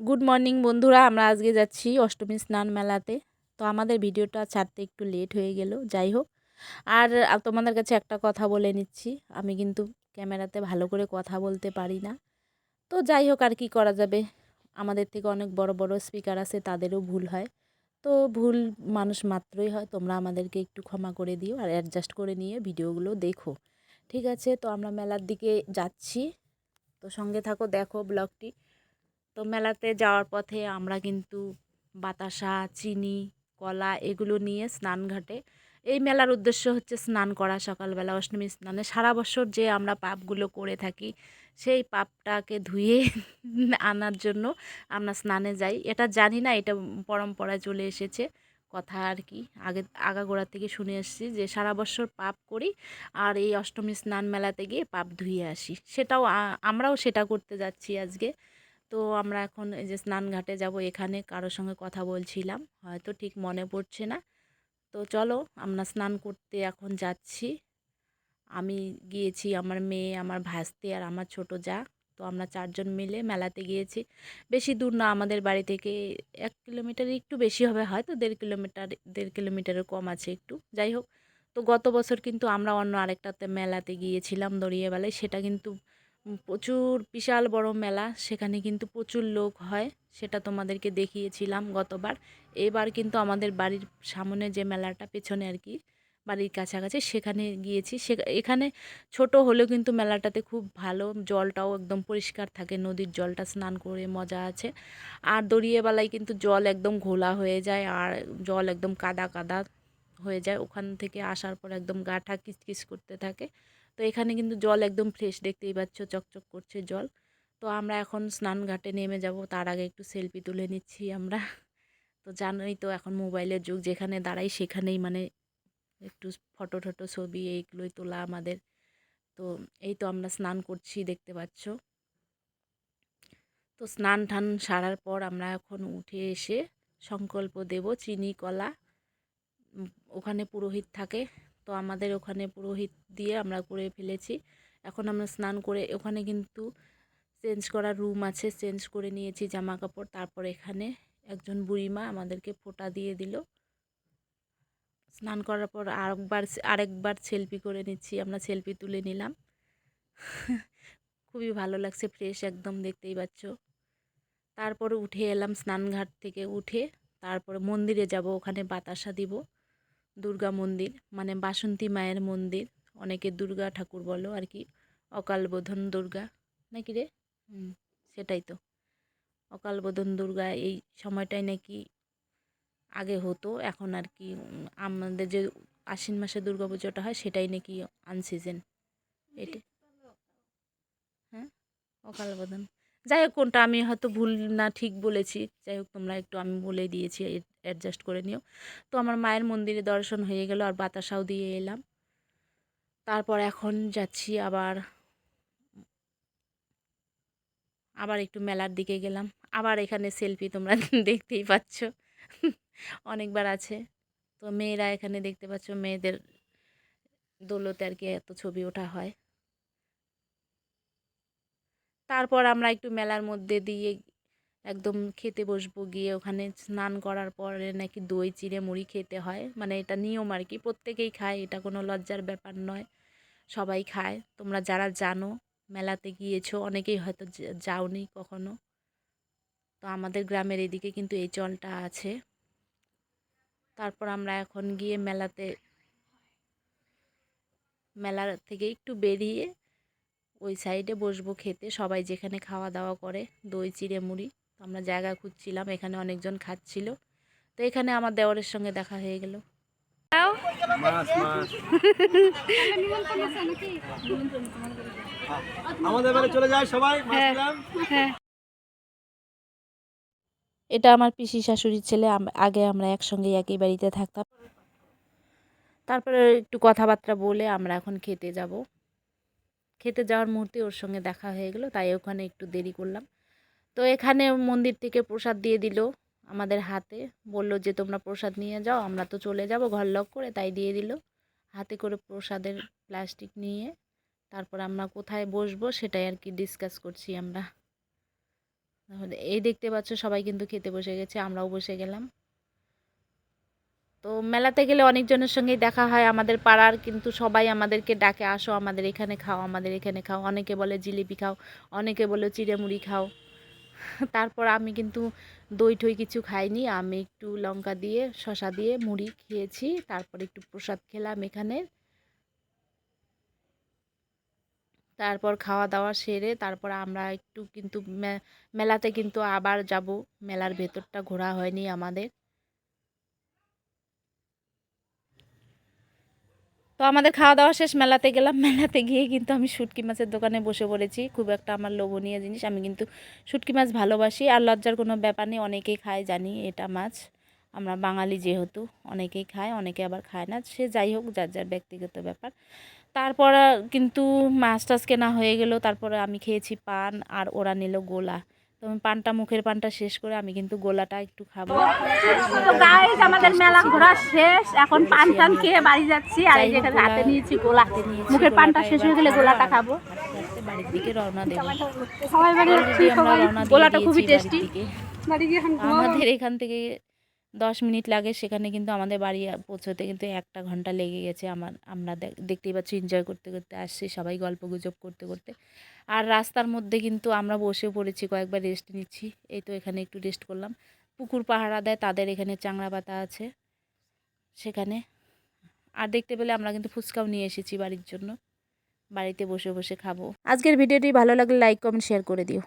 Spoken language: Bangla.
গুড মর্নিং বন্ধুরা, আমরা আজকে যাচ্ছি অষ্টমী স্নান মেলাতে। তো আমাদের ভিডিওটা ছাড়তে একটু লেট হয়ে গেল, যাই হোক। আর তোমাদের কাছে একটা কথা বলে নিচ্ছি। আমি কিন্তু ক্যামেরাতে ভালো করে কথা বলতে পারি না। তো যাই হোক, আর কি করা যাবে? আমাদের থেকে অনেক বড় বড় স্পিকার আছে, তাদেরও ভুল হয়। তো ভুল মানুষ মাত্রই হয়, তোমরা আমাদেরকে একটু ক্ষমা করে দিও আর অ্যাডজাস্ট করে নিয়ে ভিডিওগুলো দেখো। ঠিক আছে, তো আমরা মেলার দিকে যাচ্ছি। তো সঙ্গে থাকো, দেখো ব্লগটি। তো মেলাতে যাওয়ার পথে আমরা কিন্তু বাতাসা, চিনি, কলা এগুলো নিয়ে স্নানঘাটে এই মেলার উদ্দেশ্য হচ্ছে স্নান করা সকালবেলা অষ্টমী স্নানে। সারা বছর যে আমরা পাপগুলো করে থাকি, সেই পাপটাকে ধুয়ে আনার জন্য আমরা স্নানে যাই। এটা জানি না, এটা পরম্পরায় চলে এসেছে। কথা আর কি, আগে, আগাগোড়া থেকে শুনে এসেছি যে সারা বছর পাপ করি আর এই অষ্টমী স্নান মেলাতে গিয়ে পাপ ধুয়ে আসি। সেটাও আমরাও সেটা করতে যাচ্ছি আজকে। তো আমরা এখন এই যে স্নানঘাটে যাব, এখানে কারোর সঙ্গে কথা বলছিলাম, হয়তো ঠিক মনে পড়ছে না। তো চলো, আমরা স্নান করতে এখন যাচ্ছি। আমি গিয়েছি আমার মেয়ে, আমার ভাসতে আর আমার ছোট যা। তো আমরা চারজন মিলে মেলাতে গিয়েছি। বেশি দূর না, আমাদের বাড়ি থেকে এক কিলোমিটার একটু বেশি হবে, হয়তো দেড় কিলোমিটার, দেড় কিলোমিটারের কম আছে একটু, যাই হোক। তো গত বছর কিন্তু আমরা অন্য আরেকটাতে মেলাতে গিয়েছিলাম দড়িয়াবেলায়, সেটা কিন্তু প্রচুর বিশাল বড় মেলা। সেখানে কিন্তু প্রচুর লোক হয়, সেটা তোমাদেরকে দেখিয়েছিলাম গতবার। এবার কিন্তু আমাদের বাড়ির সামনে যে মেলাটা, পেছনে আর কি, বাড়ির কাছাকাছি, সেখানে গিয়েছি। সে, এখানে ছোট হলেও কিন্তু মেলাটাতে খুব ভালো, জলটাও একদম পরিষ্কার থাকে, নদীর জলটা স্নান করে মজা আছে। আর দড়িয়েবেলায় কিন্তু জল একদম ঘোলা হয়ে যায়, আর জল একদম কাদা কাদা হয়ে যায়। ওখান থেকে আসার পর একদম গাটা কিচকিচ করতে থাকে। তো এখানে কিন্তু জল একদম ফ্রেশ দেখতেই পাচ্ছ, চকচক করছে জল। তো আমরা এখন স্নান ঘাটে নেমে যাব, তার আগে একটু সেলফি তুলে নিচ্ছি আমরা। তো জানোই তো এখন মোবাইলের যুগ, যেখানে দাঁড়াই সেখানেই মানে একটু ফটো টটো ছবি এইগুলোই তোলা আমাদের। তো এই তো আমরা স্নান করছি, দেখতে পাচ্ছ। তো স্নান টান সারার পর আমরা এখন উঠে এসে সংকল্প দেব, চিনি, কলা ওখানে পুরোহিত থাকে। তো আমাদের ওখানে পুরোহিত দিয়ে আমরা করে ফেলেছি। এখন আমরা স্নান করে, ওখানে কিন্তু চেঞ্জ করার রুম আছে, চেঞ্জ করে নিয়েছি জামা কাপড় তারপর এখানে একজন বুড়িমা আমাদেরকে ফোঁটা দিয়ে দিল। স্নান করার পর আরেকবার আরেকবার সেলফি করে নিচ্ছি, আমরা সেলফি তুলে নিলাম। খুবই ভালো লাগছে, ফ্রেশ একদম দেখতেই পাচ্ছ। তারপরে উঠে এলাম স্নানঘাট থেকে উঠে, তারপরে মন্দিরে যাব, ওখানে বাতাসা দিব। দুর্গা মন্দির মানে বাসন্তী মায়ের মন্দির অনেকে দুর্গা ঠাকুর বলো আর কি অকালবোধন দুর্গা নাকি রে? হুম সেটাই তো। অকালবোধন দুর্গা এই সময়টাই নাকি আগে হতো এখন আর কি আমাদের যে আশ্বিন মাসে দুর্গা পুজোটা হয় সেটাই নাকি আনসিজন এটা হ্যাঁ? অকাল বোধন। যাই হোক, কোনটা আমি হয়তো ভুল না ঠিক বলেছি, যাই হোক, তোমরা একটু আমি বলে দিয়েছি অ্যাডজাস্ট করে নিও। তো আমার মায়ের মন্দিরে দর্শন হয়ে গেল আর বাতাসাও দিয়ে এলাম। তারপর এখন যাচ্ছি আবার আবার একটু মেলার দিকে গেলাম। আবার এখানে সেলফি তোমরা দেখতেই পাচ্ছ। অনেকবার আছে। তো মেয়েরা এখানে দেখতে পাচ্ছ, মেয়েদের দৌলতে আর কি এত ছবি ওঠা হয়। তারপর আমরা একটু মেলার মধ্যে দিয়ে একদম খেতে বসবো, গিয়ে ওখানে স্নান করার পরে নাকি দই, চিড়ে মুড়ি খেতে হয়। মানে এটা নিয়ম আর কি, প্রত্যেকেই খায়, এটা কোনো লজ্জার ব্যাপার নয়, সবাই খায়। তোমরা যারা জানো, মেলাতে গিয়েছো, অনেকেই হয়তো যাওনি কখনো। তো আমাদের গ্রামের এদিকে কিন্তু এই চলটা আছে। তারপর আমরা এখন গিয়ে মেলাতে মেলা থেকে একটু বেরিয়ে ওই সাইডে বসবো খেতে। সবাই যেখানে খাওয়া দাওয়া করে দই চিড়ে মুড়ি। তো আমরা জায়গা খুঁজছিলাম এখানে অনেকজন খাচ্ছিল। তো এখানে আমার দেওয়ারের সঙ্গে দেখা হয়ে গেল। আমাদের বাড়ি চলে যায় সবাই হ্যাঁ, হ্যাঁ। এটা আমার পিসি শাশুড়ির ছেলে আগে আমরা একসঙ্গে একই বাড়িতে থাকতাম। তারপরে একটু কথাবার্তা বলে আমরা এখন খেতে যাব। খেতে যাওয়ার মুহূর্তে ওর সঙ্গে দেখা হয়ে গেলো, তাই ওখানে একটু দেরি করলাম। তো এখানে মন্দির থেকে প্রসাদ দিয়ে দিল আমাদের হাতে, বলল যে তোমরা প্রসাদ নিয়ে যাও, আমরা তো চলে যাব ঘর লক করে, তাই দিয়ে দিল। হাতে করে প্রসাদের প্লাস্টিক নিয়ে তারপর আমরা কোথায় বসবো সেটাই আর কি ডিসকাস করছি আমরা। এই দেখতে পাচ্ছ সবাই কিন্তু খেতে বসে গেছে, আমরাও বসে গেলাম। তো মেলাতে গেলে অনেকজনের সঙ্গেই দেখা হয় আমাদের পাড়ার, কিন্তু সবাই আমাদেরকে ডাকে, আসো আমাদের এখানে খাও, আমাদের এখানে খাও। অনেকে বলে জিলিপি খাও, অনেকে বলে চিড়েমুড়ি খাও। তারপর আমি কিন্তু দই ঠই কিছু খাইনি, আমি একটু লঙ্কা দিয়ে শশা দিয়ে মুড়ি খেয়েছি, তারপর একটু প্রসাদ খেলাম এখানে। তারপর খাওয়া দাওয়া সেরে তারপর আমরা একটু কিন্তু মেলাতে কিন্তু আবার যাব। মেলার ভেতরটা ঘোরা হয়নি আমাদের। তো আমাদের খাওয়া দাওয়া শেষ, মেলাতে গেলাম। মেলাতে গিয়ে কিন্তু আমি শুটকি মাছের দোকানে বসে পড়েছি। খুব একটা আমার লোভনীয় জিনিস। আমি কিন্তু শুটকি মাছ ভালোবাসি। আর লজ্জার কোনো ব্যাপার নেই, অনেকেই খায়, জানি এটা মাছ। আমরা বাঙালি যেহেতু, অনেকেই খায়, অনেকে আবার খায় না। সে যাই হোক, যার যার ব্যক্তিগত ব্যাপার। তারপর কিন্তু মাছ টাছ কেনা হয়ে গেল। তারপরে আমি খেয়েছি পান, আর ওরা নিল গোলা। তো আমি পানটা মুখের পানটা শেষ করে আমি কিন্তু গোলাটা একটু খাব। আমাদের মেলা ঘোরা শেষ। এখন পান টান খেয়ে বাড়ি যাচ্ছি। আর এই যেটা হাতে নিয়েছি গোলা। মুখের পানটা শেষ হয়ে গেলে গোলাটা খাব। বাড়ির দিকে রওনা দেবো। সবাই বাড়ি গোলাটা খুবই টেস্টি আমাদের এখান থেকে দশ মিনিট লাগে সেখানে কিন্তু আমাদের বাড়ি পৌঁছতে কিন্তু একটা ঘণ্টা লেগে গেছে আমার, আমরা দেখ- দেখতেই পাচ্ছি এনজয় করতে করতে আসছি সবাই গল্প গুজব করতে করতে। আর রাস্তার মধ্যে কিন্তু আমরা বসে পড়েছি, কয়েকবার রেস্ট নিচ্ছি। এই তো এখানে একটু রেস্ট করলাম। পুকুর পাহারা দেয়, তাদের এখানে চাংড়া পাতা আছে সেখানে। আর দেখতে পেলে আমরা কিন্তু ফুচকাও নিয়ে এসেছি বাড়ির জন্য। বাড়িতে বসে বসে খাব। আজকের ভিডিওটি ভালো লাগলে লাইক কমেন্ট শেয়ার করে দিও।